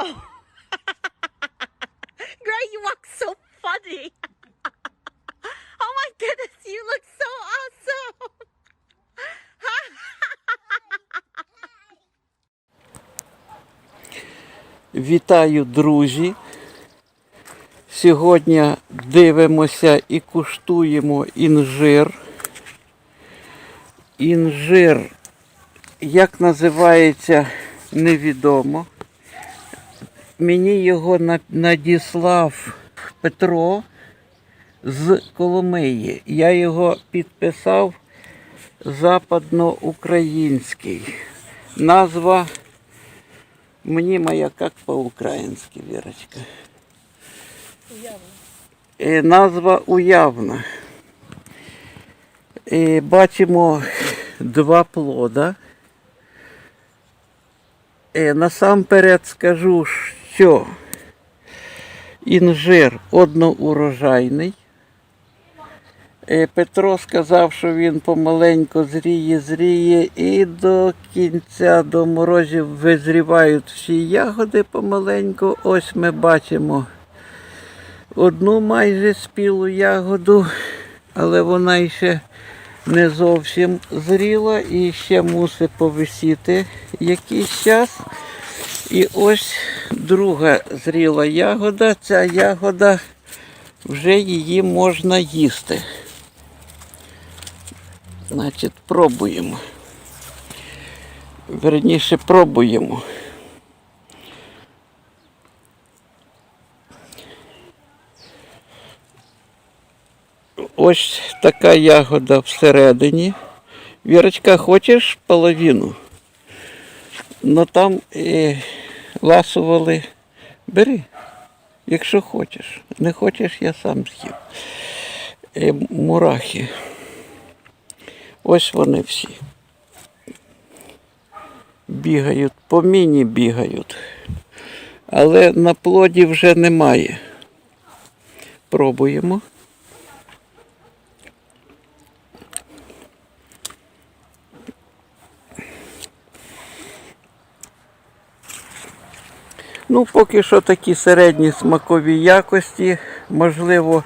Gray, you look so funny. oh my goodness, you look so awesome. Вітаю, друзі! Сьогодні дивимося і куштуємо інжир. Інжир, як називається, невідомо. Мені його надіслав Петро з Коломиї. Я його підписав западноукраїнський. Назва Мнимая, как по-украински, Верочка. Е, назва уявна. Е, бачимо два плода. Е, насамперед скажу, що інжир одноурожайний. Е, Петро сказав, що він помаленько зріє, зріє, і до кінця до морозів визрівають всі ягоди помаленьку. Ось ми бачимо одну майже спілу ягоду, але вона ще не зовсім зріла і ще мусить повисіти якийсь час. І ось друга зріла ягода. Ця ягода вже її можна їсти. Значить, пробуємо. Верніше пробуємо. Ось така ягода всередині. Вірочка, хочеш половину? Ну там е, ласували. Бери, якщо хочеш. Не хочеш, я сам з'їв. Е, мурахи. Ось вони всі. Бігають, по міні бігають. Але на плоді вже немає. Пробуємо. Ну, поки що такі середні смакові якості. Можливо,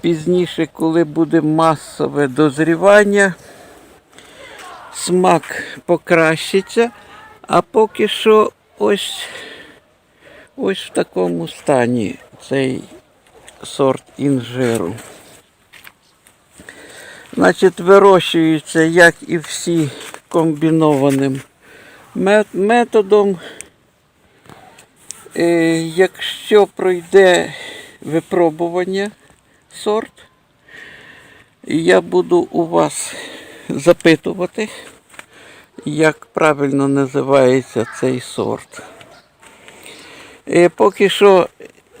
пізніше, коли буде масове дозрівання, смак покращиться, а поки що ось, ось в такому стані цей сорт інжиру. Значить, вирощується, як і всі комбінованим методом. Е, Якщо пройде випробування сорт, я буду у вас запитувати, як правильно називається цей сорт. Е, Поки що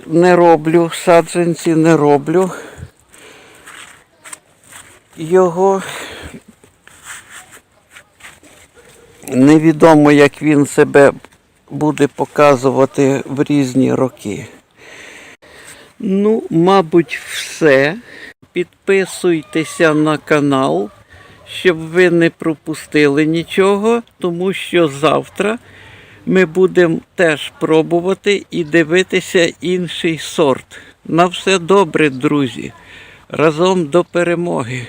не роблю, саджанці не роблю. Його невідомо, як він себе буде показувати в різні роки. Ну, мабуть, все. Підписуйтеся на канал, щоб ви не пропустили нічого, тому що завтра ми будемо теж пробувати і дивитися інший сорт. На все добре, друзі. Разом до перемоги.